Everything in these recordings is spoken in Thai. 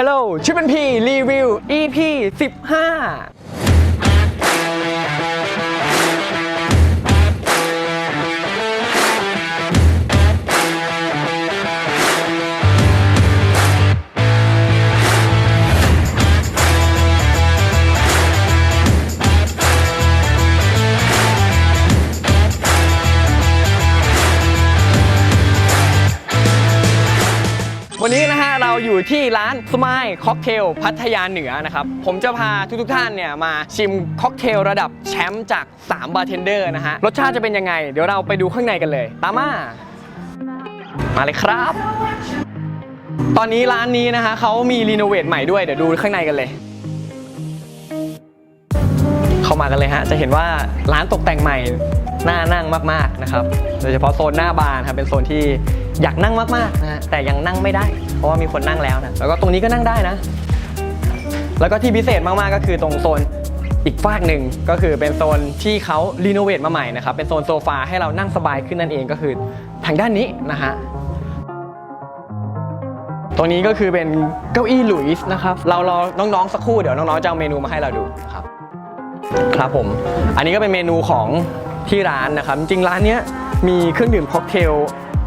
Hello ชื่อเป็นพีรีวิว EP 15 อยู่ที่ร้านสมายค็อกเทลพัทยาเหนือนะครับ ผมจะพาทุกๆท่านเนี่ยมาชิมค็อกเทลระดับแชมป์จาก3บาร์เทนเดอร์นะฮะ รสชาติจะเป็นยังไง เดี๋ยวเราไปดูข้างในกันเลย ตามมา มาเลยครับ ตอนนี้ร้านนี้นะฮะเขามีรีโนเวทใหม่ด้วยเดี๋ยวดูข้างในกันเลย เข้ามากันเลยฮะ จะเห็นว่าร้านตกแต่งใหม่น่านั่งมากๆนะครับ โดยเฉพาะโซนหน้าบาร์นครับเป็นโซนที่อยากนั่งมากๆนะฮะแต่ยังนั่งไม่ได้ เพราะว่ามีคนนั่งแล้วนะ แล้วก็ตรงนี้ก็นั่งได้นะ แล้วก็ที่พิเศษมากๆก็คือตรงโซนอีกฝากหนึ่งก็คือเป็นโซนที่เขารีโนเวทมาใหม่นะครับ เป็นโซนโซฟาให้เรานั่งสบายขึ้นนั่นเองก็คือทางด้านนี้นะฮะตรงนี้ก็คือเป็นเก้าอี้หลุยส์นะครับ เรารอน้องๆสักครู่เดี๋ยวน้องๆจะเอาเมนูมาให้เราดูครับ ครับผม อันนี้ก็เป็นเมนูของที่ร้านนะครับ จริงร้านเนี้ยมีเครื่องดื่มค็อกเทล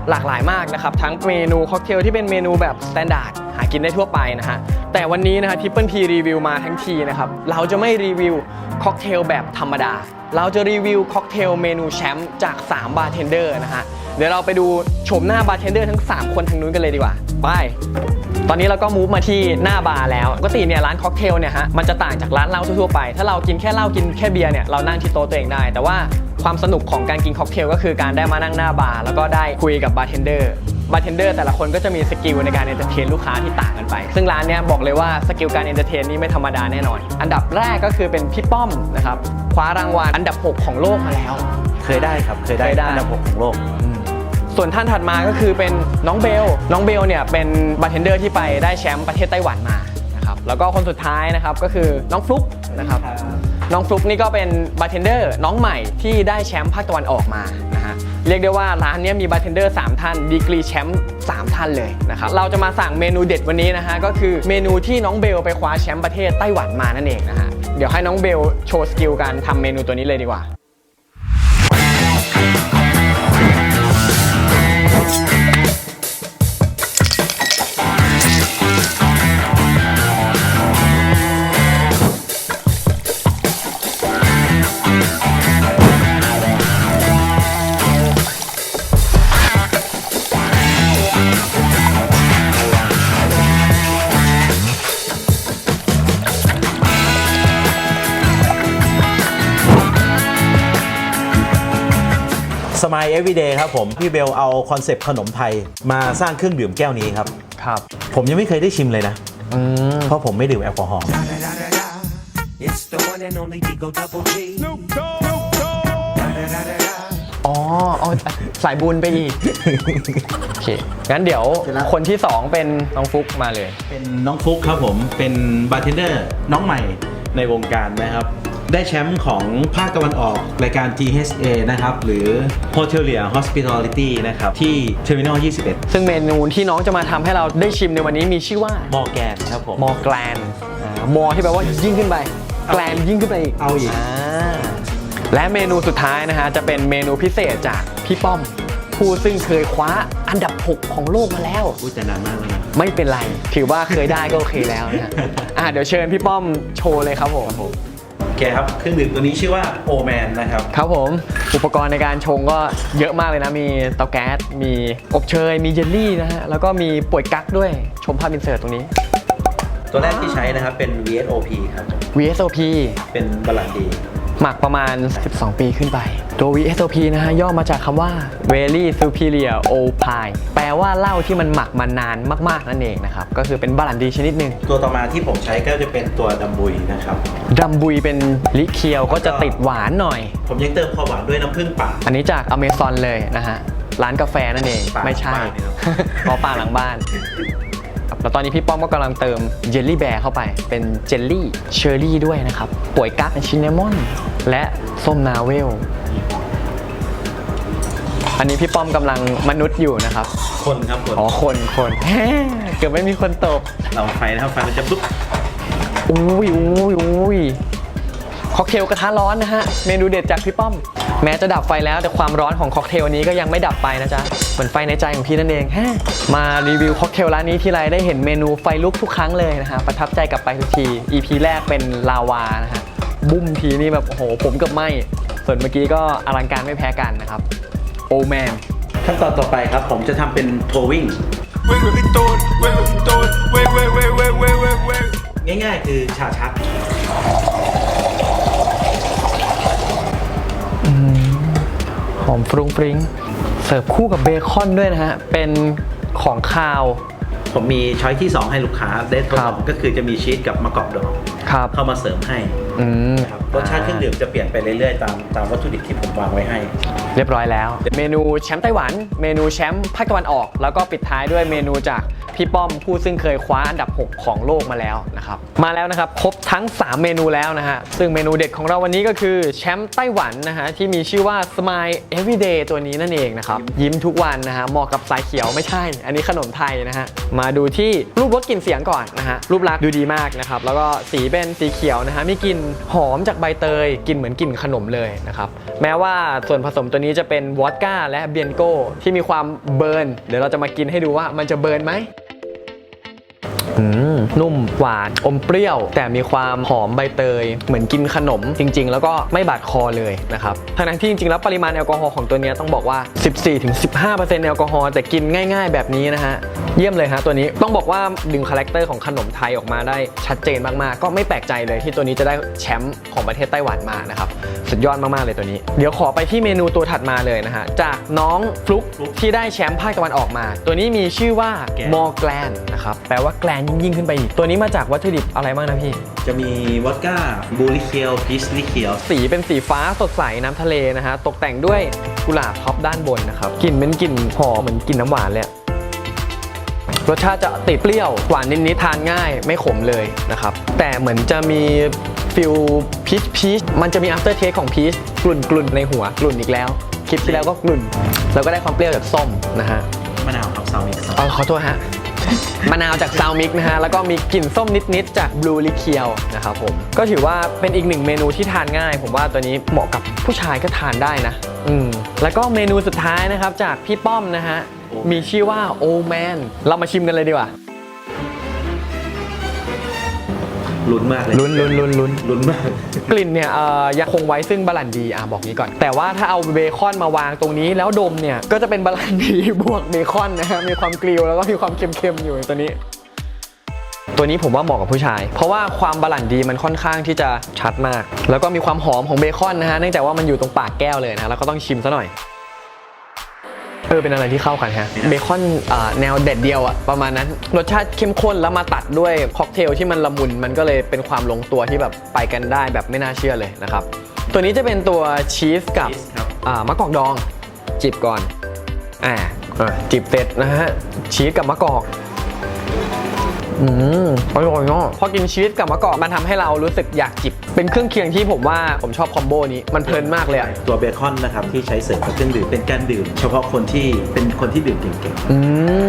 หลากหลายมากนะครับ ทั้งเมนูค็อกเทลที่เป็นเมนูแบบสแตนดาร์ดหากินได้ทั่วไปนะฮะ แต่วันนี้นะครับทิปเปิลพีรีวิวมาทั้งทีนะครับ เราจะไม่รีวิวค็อกเทลแบบธรรมดา เราจะรีวิวค็อกเทลเมนูแชมป์จาก 3 บาร์เทนเดอร์นะฮะ เดี๋ยวเราไปดูโฉมหน้าบาร์เทนเดอร์ทั้ง 3 คนทางนู้นกันเลยดีกว่า ไป ตอนนี้เราก็มูฟมาที่หน้าบาร์แล้วปกติเนี่ยร้านค็อกเทลเนี่ยฮะมันจะต่างจากร้านเหล้าทั่วๆไปถ้าเรากินแค่เหล้ากินแค่เบียร์เนี่ยเรานั่งที่โต๊ะตัวเองได้ แต่ว่าความสนุกของการกินค็อกเทลก็คือการได้มานั่งหน้าบาร์แล้วก็ได้คุยกับบาร์เทนเดอร์บาร์เทนเดอร์แต่ละคนก็จะมีสกิลในการเอนเตอร์เทนลูกค้าที่ต่างกันไป ซึ่งร้านเนี้ยบอกเลยว่าสกิลการเอนเตอร์เทนนี่ไม่ธรรมดาแน่นอน อันดับแรกก็คือเป็นพี่ป้อมนะครับคว้ารางวัลอันดับ 6 ของโลกมาแล้ว เคยได้ครับ เคยได้เคยได้อันดับหกของโลก ส่วนท่านถัดมาก็คือเป็นน้องเบล น้องเบลเนี่ยเป็นบาร์เทนเดอร์ที่ไปได้แชมป์ประเทศไต้หวันมานะครับ แล้วก็คนสุดท้ายนะครับก็คือน้องฟลุ๊กนะครับ น้องฟลุ๊กนี่ก็เป็นบาร์เทนเดอร์น้องใหม่ที่ได้แชมป์ภาคตะวันออกมานะฮะ เรียกได้ว่าร้านนี้มีบาร์เทนเดอร์3ท่าน ดีกรีแชมป์3ท่านเลยนะครับ เราจะมาสั่งเมนูเด็ดวันนี้นะฮะก็คือเมนูที่น้องเบลไปคว้าแชมป์ประเทศไต้หวันมานั่นเองนะฮะ เดี๋ยวให้น้องเบลโชว์สกิลการทำเมนูตัวนี้เลยดีกว่า สมายเอวีเดย์ครับผม พี่เบลเอาคอนเซปต์ขนมไทยมาสร้างเครื่องดื่มแก้วนี้ครับ ครับผมยังไม่เคยได้ชิมเลยนะ อืมเพราะผมไม่ดื่มแอลกอฮอล์ It's the one and only Digo Double G. อ๋อเอาสายบุญไปอีก โอเค งั้นเดี๋ยวคนที่ 2 เป็นน้องฟุกมาเลย เป็นน้องฟุกครับผม เป็นบาร์เทนเดอร์น้องใหม่ในวงการนะครับ ได้แชมป์ของภาคตะวันออกรายการ THA นะครับ หรือ Hotelia Hospitality นะครับ ที่ Terminal 21 ซึ่งเมนูที่น้องจะมาทำให้เราได้ชิมในวันนี้มีชื่อว่ามอร์แกนครับผมมอแกลนมอที่แปลว่ายิ่งขึ้นไป แกลนยิ่งขึ้นไปอีกเอาอีกาและเมนูสุดท้ายนะฮะ จะเป็นเมนูพิเศษจากพี่ป้อม ผู้ซึ่งเคยคว้าอันดับ 6 ของโลกมาแล้วอุ้ยแต่นานมากแล้วนะไม่เป็นไร ถือว่าเคยได้ก็โอเคแล้วนะฮะอะเดี๋ยวเชิญพี่ป้อมโชว์เลยครับผมโอ เคครับเครื่องดื่มตัวนี้ชื่อว่าโอแมนนะครับ ครับผม อุปกรณ์ในการชงก็เยอะมากเลยนะ มีเตาแก๊ส มีอบเชย มีเยลลี่นะฮะ แล้วก็มีป่วยกั๊กด้วย ชมภาพอินเสิร์ตตรงนี้ ตัวแรกที่ใช้นะครับเป็น VSOP ครับผม VSOP เป็นบาลานดี หมักประมาณ 12 ปีขึ้นไป ตัว VSOP นะฮะย่อมาจากคำว่า Very Superior Opine แปลว่าเหล้าที่มันหมักมานานมากๆนั่นเองนะครับ ก็คือเป็นบาลันดีชนิดหนึ่งตัวต่อมาที่ผมใช้ก็จะเป็นตัวดัมบุยนะครับ ดัมบุยเป็นลิเคียวก็จะติดหวานหน่อย ผมยังเติมความหวานด้วยน้ำผึ้งป่า อันนี้จากอเมซอนเลยนะฮะร้านกาแฟนั่นเองป่าไม่ใช่หลังบ้านนี่ครับเพราะป่าหลังบ้านครับ แล้วตอนนี้พี่ป้อมก็กำลังเติมเจลลี่แบร์เข้าไป เป็นเจลลี่เชอร์รี่ด้วยนะครับป่วยกั๊กชินนามอน และส้มนาเวล อันนี้พี่ป้อมกำลังมนุษย์อยู่นะครับ คนครับคนอ๋อคนคนแฮ่เกือบไม่มีคนตบเราไฟนะครับไฟมันจะปุ๊บอุ้ยอุ้ยอุ้ยค็อกเทลกระทะร้อนนะฮะ เมนูเด็ดจากพี่ป้อม แม้จะดับไฟแล้วแต่ความร้อนของค็อกเทลนี้ก็ยังไม่ดับไปนะจ๊ะ เหมือนไฟในใจของพี่นั่นเองแฮ่มารีวิวค็อกเทลร้านนี้ทีไรได้เห็นเมนูไฟลุกทุกครั้งเลยนะฮะประทับใจกลับไปทุกที EP แรกเป็นลาวานะฮะบุ้มทีนี่แบบโอ้โหผมเกับไหมส่วนเมื่อกี้ก็อลังการไม่แพ้กันนะครับโอแมนขั้นตอนต่อไปครับ ผมจะทำเป็นโทวิ่ง Wait, wait, we throw it. Wait, wait, we throw it. Wait, wait, wait, wait, wait, wait, wait. ง่ายๆคือชาชัก อมฟรุ้งฟริ้งเสิร์ฟคู่กับเบคอนด้วยนะฮะ เป็นของคาว ผมมีช้อยที่ 2 ให้ลูกค้าได้ทดครัลบองก็คือจะมีชีสกับมะกอกดองครับเข้ามาเสริมให้อืมนะครับรสชาติเครื่องดื่มจะเปลี่ยนไปเรื่อยๆ ตามตามวัตถุดิบที่ผมวางไว้ให้ เรียบร้อยแล้ว เมนูแชมป์ไต้หวัน เมนูแชมป์ภาคตะวันออก แล้วก็ปิดท้ายด้วยเมนูจากพี่ป้อมผู้ซึ่งเคยคว้าอันดับ 6 ของโลกมาแล้วนะครับมาแล้วนะครับครบทั้ง 3 เมนูแล้วนะฮะซึ่งเมนูเด็ดของเราวันนี้ก็คือแชมป์ไต้หวันนะฮะที่มีชื่อว่า Smile Everyday ตัวนี้นั่นเองนะครับยิ้มทุกวันนะฮะเหมาะกับสายเขียวไม่ใช่ อันนี้ขนมไทยนะฮะมาดูที่รูปรสกลิ่นเสียงก่อนนะฮะรูปลักษณ์ดูดีมากนะครับแล้วก็สีเป็นสีเขียวนะฮะมีกลิ่นหอมจากใบเตยกลิ่นเหมือนกลิ่นขนมเลยนะครับแม้ว่าส่วนผสมตัวนี้จะเป็นวอดก้าและเบียนโก้ที่มีความเบิร์น เดี๋ยวเราจะมากินให้ดูว่ามันจะเบิร์นไหม นุ่มหวานอมเปรี้ยว แต่มีความหอมใบเตย เหมือนกินขนมจริง ๆ แล้วก็ไม่บาดคอเลยนะครับทั้งๆที่จริงๆแล้วปริมาณแอลกอฮอล์ของตัวเนี้ยต้องบอกว่า 14-15%แอลกอฮอล์แต่กินง่าย ๆ แบบนี้นะฮะเยี่ยมเลยฮะตัวนี้ต้องบอกว่าดึงคาแรคเตอร์ของขนมไทยออกมาได้ชัดเจนมาก ๆ ก็ไม่แปลกใจเลยที่ตัวนี้จะได้แชมป์ของประเทศไต้หวันมานะครับสุดยอดมาก ๆ เลยตัวนี้ เดี๋ยวขอไปที่เมนูตัวถัดมาเลยนะฮะจากน้องฟลุกที่ได้แชมป์ภาคตะวันออกมา ตัวนี้มีชื่อว่าแกรนมอแกลนนะครับแปลว่าแกลนยิ่งๆขึ้นไปอีก ตัวนี้มาจากวัตถุดิบอะไรบ้างนะพี่ จะมีวอดก้าบูริเคียวพีชลิเคียวสีเป็นสีฟ้าสดใสน้ำทะเลนะฮะ ตกแต่งด้วยกุหลาบท็อปด้านบนนะครับกลิ่นเป็นกลิ่นหอมเหมือนกลิ่นน้ำหวานเลยอะรสชาติจะติดเปรี้ยวหวานนิดๆทานง่ายไม่ขมเลยนะครับ แต่เหมือนจะมีฟิลพีชพีชมันจะมี after taste ของพีชกลุ่นกลุ่นๆในหัวกลุ่นอีกแล้ว คลิปที่แล้วก็กลุ่น แล้วก็ได้ความเปรี้ยวจากส้มนะฮะมะนาวครับซาวมิกซ์เอาขอโทษฮะ มะนาวจากซาวมิกนะฮะ แล้วก็มีกลิ่นส้มนิด ๆ จากบลูลิเคียวนะครับผม ก็ถือว่าเป็นอีกหนึ่งเมนูที่ทานง่าย ผมว่าตัวนี้เหมาะกับผู้ชายก็ทานได้นะ อืม แล้วก็เมนูสุดท้ายนะครับจากพี่ป้อมนะฮะ มีชื่อว่าโอแมน เรามาชิมกันเลยดีกว่า ลุ้นมากเลยลุ้นลุ้นลุ้นลุ้นลุ้นมาก กลิ่นเนี่ยเอ่อยังคงไว้ซึ่งบาลันดีอะบอกนี้ก่อน แต่ว่าถ้าเอาเบคอนมาวางตรงนี้แล้วดมเนี่ย ก็จะเป็นบาลันดี บวกเบคอนนะฮะมีความกริวแล้วก็มีความเค็มๆอยู่ในตัวนี้ ตัวนี้ผมว่าเหมาะกับผู้ชาย เพราะว่าความบาลันดีมันค่อนข้างที่จะชัดมาก แล้วก็มีความหอมของเบคอนนะฮะเนื่องจากว่ามันอยู่ตรงปากแก้วเลยนะแล้วก็ต้องชิมซะหน่อย เออเป็นอะไรที่เข้ากันฮะเบคอนอ่าแนวเด็ดเดียวอะประมาณนั้นรสชาติเข้มข้นแล้วมาตัดด้วยค็อกเทลที่มันละมุนมันก็เลยเป็นความลงตัวที่แบบไปกันได้แบบไม่น่าเชื่อเลยนะครับ ตัวนี้จะเป็นตัวชีสกับชีสครับอ่ามะกอกดอง จิบก่อนอ่าอ่าจิบเสร็จนะฮะชีสกับมะกอกอืมอร่อยเนาะพอกินชีสกับมะกอกมันทำให้เรารู้สึกอยากจิบ เป็นเครื่องเคียงที่ผมว่าผมชอบคอมโบนี้มันเพลินมากเลยอะตัวเบคอนนะครับที่ใช้เสริมกับเครื่องดื่มเป็นการดื่ม เฉพาะคนที่เป็นคนที่ดื่มเก่งอื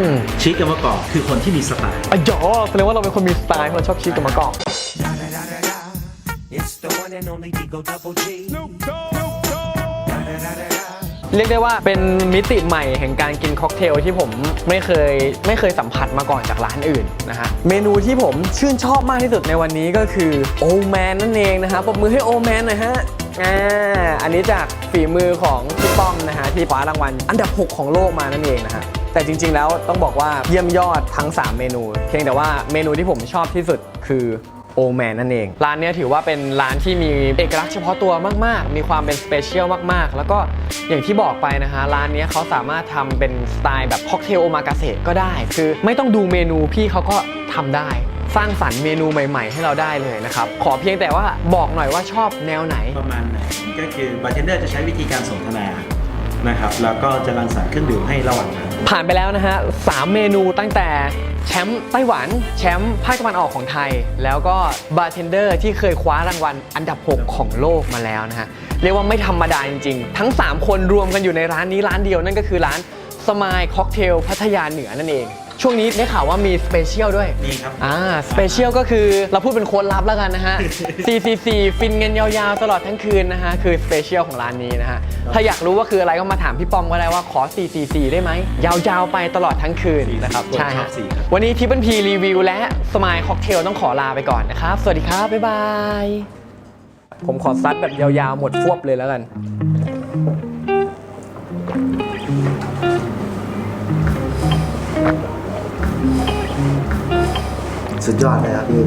มๆชีสกับมะกอกคือคนที่มีสไตล์ อ๋อยอแสดงว่าเราเป็นคนมีสไตล์คนชอบชีสกับมะกอก Da da da da da. It's the one and only Digo Double G. Snoop Dogg. Da da da da da. เรียกได้ว่าเป็นมิติใหม่แห่งการกินค็อกเทลที่ผมไม่เคยไม่เคยสัมผัสมาก่อนจากร้านอื่นนะฮะเมนูที่ผมชื่นชอบมากที่สุดในวันนี้ก็คือโอแมนนั่นเองนะฮะปรบมือให้โอแมนหน่อยฮะอ่าอันนี้จากฝีมือของพี่ป้อมนะฮะที่คว้ารางวัลอันดับ 6 ของโลกมานั่นเองนะฮะแต่จริง ๆ แล้วต้องบอกว่าเยี่ยมยอดทั้ง 3 เมนู เพียงแต่ว่าเมนูที่ผมชอบที่สุดคือ โอแมนนั่นเอง ร้านเนี้ยถือว่าเป็นร้านที่มีเอกลักษณ์เฉพาะตัวมาก ๆ มีความเป็นสเปเชียลมาก ๆ แล้วก็อย่างที่บอกไปนะฮะ ร้านเนี้ยเขาสามารถทำเป็นสไตล์แบบค็อกเทลโอมากาเสะก็ได้ คือไม่ต้องดูเมนูพี่เขาก็ทำได้ สร้างสรรค์เมนูใหม่ ๆ ให้เราได้เลยนะครับ ขอเพียงแต่ว่าบอกหน่อยว่าชอบแนวไหน ประมาณไหนก็คือบาร์เทนเดอร์จะใช้วิธีการสนทนา นะครับแล้วก็จะรังสรรค์เครื่องดื่มให้ระหว่างทาง ผ่านไปแล้วนะฮะสามเมนูตั้งแต่แชมป์ไต้หวัน แชมป์ภาคตะวันออกของไทย แล้วก็บาร์เทนเดอร์ที่เคยคว้ารางวัลอันดับ 6 ของโลกมาแล้วนะฮะ เรียกว่าไม่ธรรมดาจริงๆ ทั้ง 3 คนรวมกันอยู่ในร้านนี้ร้านเดียวนั่นก็คือร้านสมายค็อกเทลพัทยาเหนือนั่นเอง ช่วงนี้ได้ข่าวว่ามีสเปเชียลด้วยนี่ครับ อ่าสเปเชียลก็คือเราพูดเป็นโค้ดลับแล้วกันนะฮะ444ฟินเงินยาวๆ ตลอดทั้งคืนนะฮะ คือสเปเชียลของร้านนี้นะฮะ ถ้าอยากรู้ว่าคืออะไรก็มาถามพี่ปอมก็ได้ว่าขอ444ได้ไหม ยาวๆ ไปตลอดทั้งคืนนะครับคนใช่ชอฮะบสีครับวันนี้ทิปเปิลพีรีวิวและสมายค็อกเทลต้องขอลาไปก่อนนะครับ สวัสดีครับ บ๊ายบาย ผมขอซัดแบบยาวๆ หมดฟวบเลยแล้วกันสุด ยอดเลยครับพี่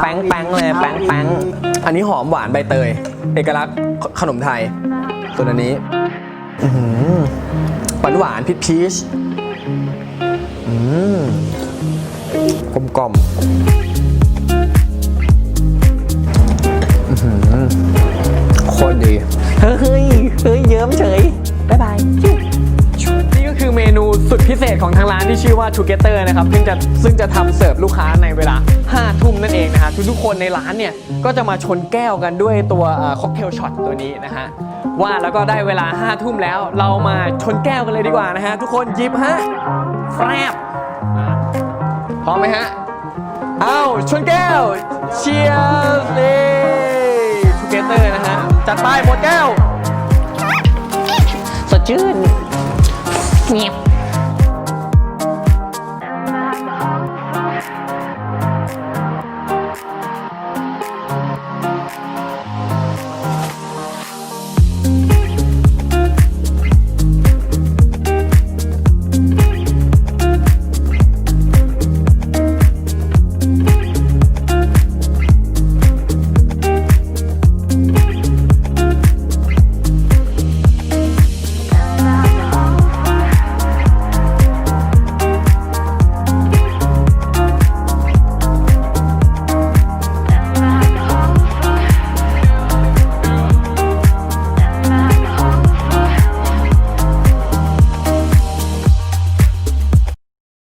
แป้งแป้งเลยแป้งแป้งอันนี้หอมหวานใบเตย เอกลักษณ์ขนมไทย ส่วนอันนี้หวานหวานๆพีชพีชอืมกลมกล่อมอื้อหือโคตรดี เฮ้ย เฮ้ย เยิ้มเฉยบ๊ายบายนี่ก็คือเมนู สุดพิเศษของทางร้านที่ชื่อว่า Together นะครับซึ่งจะซึ่งจะทำเสิร์ฟลูกค้าในเวลา 5 ทุ่มนั่นเองนะฮะทุกๆคนในร้านเนี่ยก็จะมาชนแก้วกันด้วยตัวค็อกเทลช็อตตัวนี้นะฮะว่าแล้วก็ได้เวลา 5 ทุ่มแล้ว เรามาชนแก้วกันเลยดีกว่านะฮะทุกคนยิบฮะแฟรบพร้อมไหมฮะเอาชนแก้วเชียร์เลย Together นะฮะจัดไปหมดแก้วสดชื่น Snap.